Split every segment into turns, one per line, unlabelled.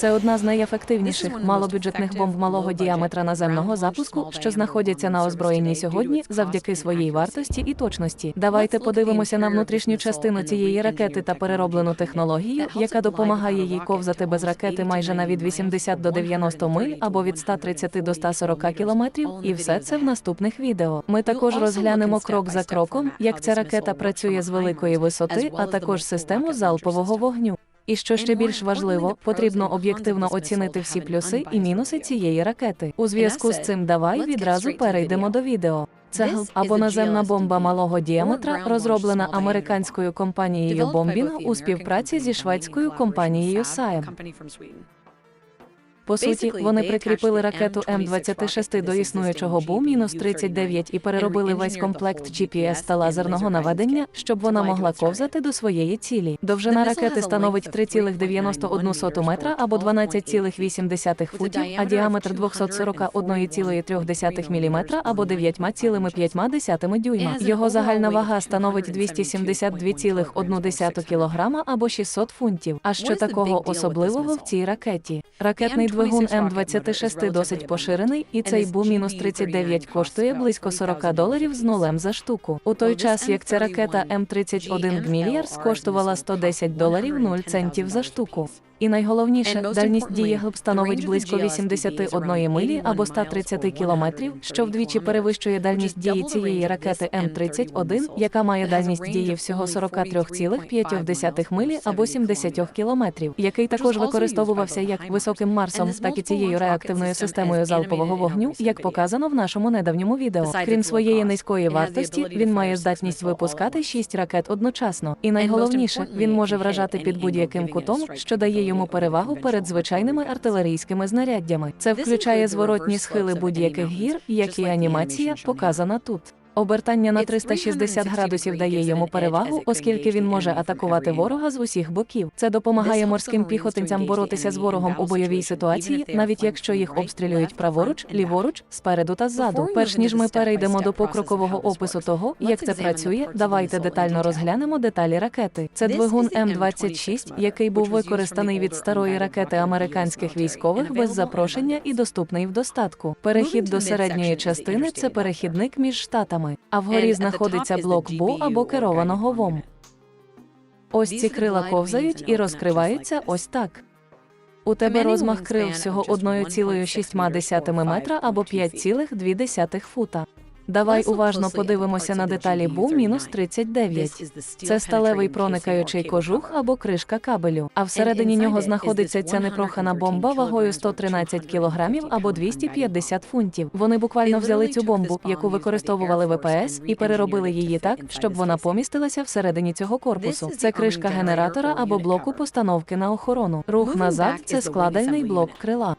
Це одна з найефективніших малобюджетних бомб малого діаметра наземного запуску, що знаходяться на озброєнні сьогодні, завдяки своїй вартості і точності. Давайте подивимося на внутрішню частину цієї ракети та перероблену технологію, яка допомагає їй ковзати без ракети майже на від 80 до 90 миль або від 130 до 140 кілометрів. І все це в наступних відео. Ми також розглянемо крок за кроком, як ця ракета працює з великої висоти, а також систему залпового вогню. І що ще більш важливо, потрібно об'єктивно оцінити всі плюси і мінуси цієї ракети. У зв'язку з цим давай відразу перейдемо до відео. Це або наземна бомба малого діаметра, розроблена американською компанією Bombing у співпраці зі шведською компанією SAEM. По суті, вони прикріпили ракету М-26 до існуючого Бу-39 і переробили весь комплект GPS та лазерного наведення, щоб вона могла ковзати до своєї цілі. Довжина ракети становить 3,91 метра або 12,8 футів, а діаметр 241,3 мм або 9,5 дюйма. Його загальна вага становить 272,1 кг або 600 фунтів. А що такого особливого в цій ракеті? Ракетний двигун М26 досить поширений, і цей Бу-39 коштує близько 40 доларів з нулем за штуку. У той час, як ця ракета М31 Гмільярс коштувала 110 доларів 0 центів за штуку. І найголовніше, дальність дії глиб становить близько 81 милі або 130 кілометрів, що вдвічі перевищує дальність дії цієї ракети М31, яка має дальність дії всього 43,5 милі або 70 кілометрів, який також використовувався як високим Марсом, так і цією реактивною системою залпового вогню, як показано в нашому недавньому відео. Крім своєї низької вартості, він має здатність випускати 6 ракет одночасно. І найголовніше, він може вражати під будь-яким кутом, що дає йому перевагу перед звичайними артилерійськими знаряддями. Це включає зворотні схили будь-яких гір, як і анімація, показана тут. Обертання на 360 градусів дає йому перевагу, оскільки він може атакувати ворога з усіх боків. Це допомагає морським піхотинцям боротися з ворогом у бойовій ситуації, навіть якщо їх обстрілюють праворуч, ліворуч, спереду та ззаду. Перш ніж ми перейдемо до покрокового опису того, як це працює, давайте детально розглянемо деталі ракети. Це двигун М26, який був використаний від старої ракети американських військових без запрошення і доступний в достатку. Перехід до середньої частини це перехідник між штатами. А вгорі знаходиться блок БУ або керованого ВОМ. Ось ці крила ковзають і розкриваються ось так. У тебе розмах крил всього 1,6 метра або 5,2 фута. Давай уважно подивимося на деталі БУ-39. Це сталевий проникаючий кожух або кришка кабелю. А всередині нього знаходиться ця непрохана бомба вагою 113 кілограмів або 250 фунтів. Вони буквально взяли цю бомбу, яку використовували ВПС, і переробили її так, щоб вона помістилася всередині цього корпусу. Це кришка генератора або блоку постановки на охорону. Рух назад це складальний блок крила.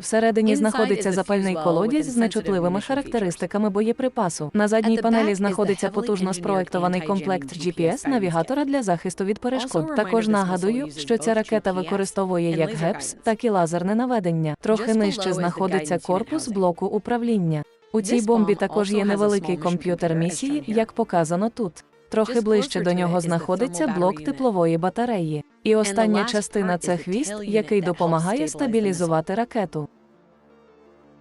Всередині знаходиться запальний колодязь з нечутливими характеристиками боєприпасу. На задній панелі знаходиться потужно спроектований комплект GPS-навігатора для захисту від перешкод. Також нагадую, що ця ракета використовує як ГЕПС, так і лазерне наведення. Трохи нижче знаходиться корпус блоку управління. У цій бомбі також є невеликий комп'ютер місії, як показано тут. Трохи ближче до нього знаходиться блок теплової батареї. І остання частина це хвіст, який допомагає стабілізувати ракету.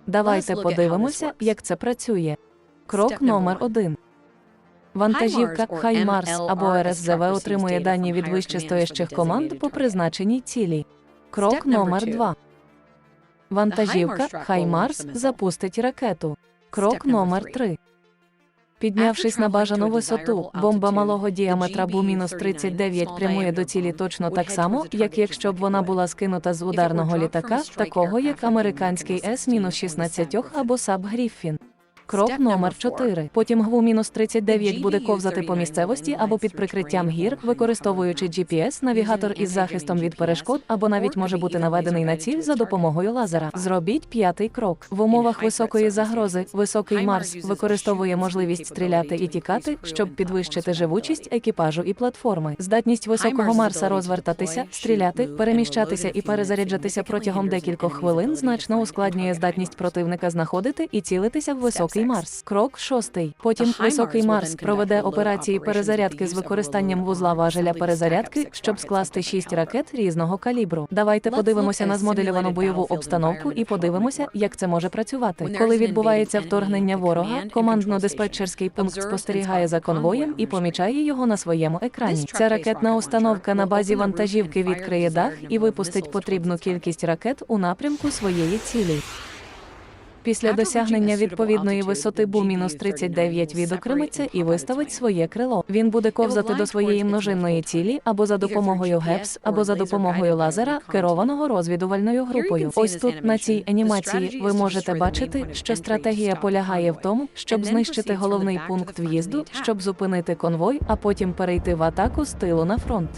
Давайте подивимося, як це працює. Крок номер один. Вантажівка Хаймарс або РСЗВ отримує дані від вищестоящих команд по призначеній цілі. Крок номер два. Вантажівка Хаймарс запустить ракету. Крок номер три. Піднявшись на бажану висоту, бомба малого діаметра Бу-39 прямує до цілі точно так само, як якщо б вона була скинута з ударного літака, такого як американський С-16 або САБ Гріффін. Крок номер 4. Потім ГВУ-39 буде ковзати по місцевості або під прикриттям гір, використовуючи GPS, навігатор із захистом від перешкод, або навіть може бути наведений на ціль за допомогою лазера. Зробіть п'ятий крок. В умовах високої загрози високий Марс використовує можливість стріляти і тікати, щоб підвищити живучість екіпажу і платформи. Здатність високого Марса розвертатися, стріляти, переміщатися і перезаряджатися протягом декількох хвилин значно ускладнює здатність противника знаходити і цілитися в високий Низький Марс. Крок шостий. Потім високий Марс проведе операції перезарядки з використанням вузла важеля перезарядки, щоб скласти шість ракет різного калібру. Давайте подивимося на змоделювану бойову обстановку і подивимося, як це може працювати. Коли відбувається вторгнення ворога, командно-диспетчерський пункт спостерігає за конвоєм і помічає його на своєму екрані. Ця ракетна установка на базі вантажівки відкриє дах і випустить потрібну кількість ракет у напрямку своєї цілі. Після досягнення відповідної висоти Бу-39 відокремиться і виставить своє крило. Він буде ковзати до своєї множинної цілі або за допомогою ГЕПС, або за допомогою лазера, керованого розвідувальною групою. Ось тут на цій анімації ви можете бачити, що стратегія полягає в тому, щоб знищити головний пункт в'їзду, щоб зупинити конвой, а потім перейти в атаку з тилу на фронт.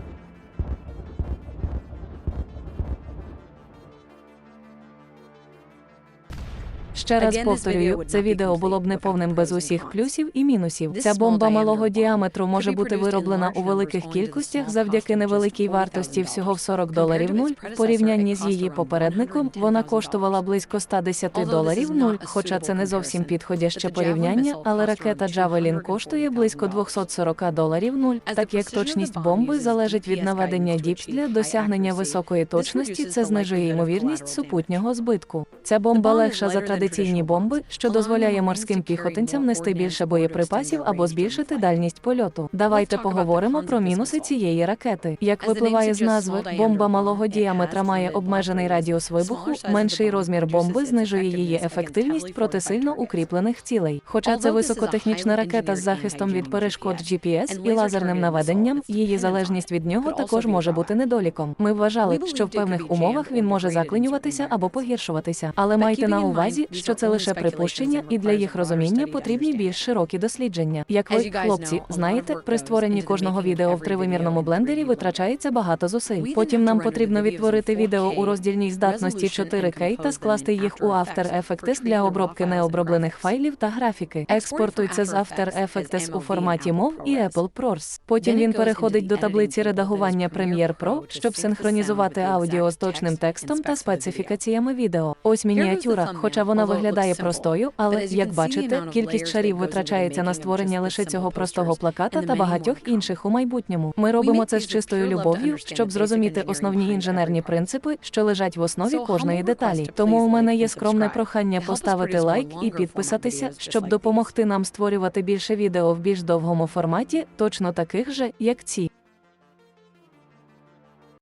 Ще раз повторюю, це відео було б неповним без усіх плюсів і мінусів. Ця бомба малого діаметру може бути вироблена у великих кількостях завдяки невеликій вартості всього в 40 доларів нуль. В порівнянні з її попередником вона коштувала близько 110 доларів нуль. Хоча це не зовсім підходяще порівняння, але ракета Джавелін коштує близько 240 доларів нуль. Так як точність бомби залежить від наведення діпсля, досягнення високої точності це знижує ймовірність супутнього збитку. Ця бомба легша за традиційні бомби, що дозволяє морським піхотинцям нести більше боєприпасів або збільшити дальність польоту. Давайте поговоримо про мінуси цієї ракети. Як випливає з назви, бомба малого діаметра має обмежений радіус вибуху, менший розмір бомби знижує її ефективність проти сильно укріплених цілей. Хоча це високотехнічна ракета з захистом від перешкод GPS і лазерним наведенням, її залежність від нього також може бути недоліком. Ми вважали, що в певних умовах він може заклинюватися або погіршуватися, але майте на увазі, що це лише припущення, і для їх розуміння потрібні більш широкі дослідження. Як ви, хлопці, знаєте, при створенні кожного відео в тривимірному блендері витрачається багато зусиль. Потім нам потрібно відтворити відео у роздільній здатності 4К та скласти їх у After Effects для обробки необроблених файлів та графіки. Експортується з After Effects у форматі MOV і Apple ProRes. Потім він переходить до таблиці редагування Premiere Pro, щоб синхронізувати аудіо з точним текстом та специфікаціями відео. Ось мініатюра, хоча вона виглядає простою, але як бачите, кількість шарів витрачається на створення лише цього простого плаката та багатьох інших у майбутньому. Ми робимо це з чистою любов'ю, щоб зрозуміти основні інженерні принципи, що лежать в основі кожної деталі. Тому у мене є скромне прохання поставити лайк і підписатися, щоб допомогти нам створювати більше відео в більш довгому форматі, точно таких же, як ці.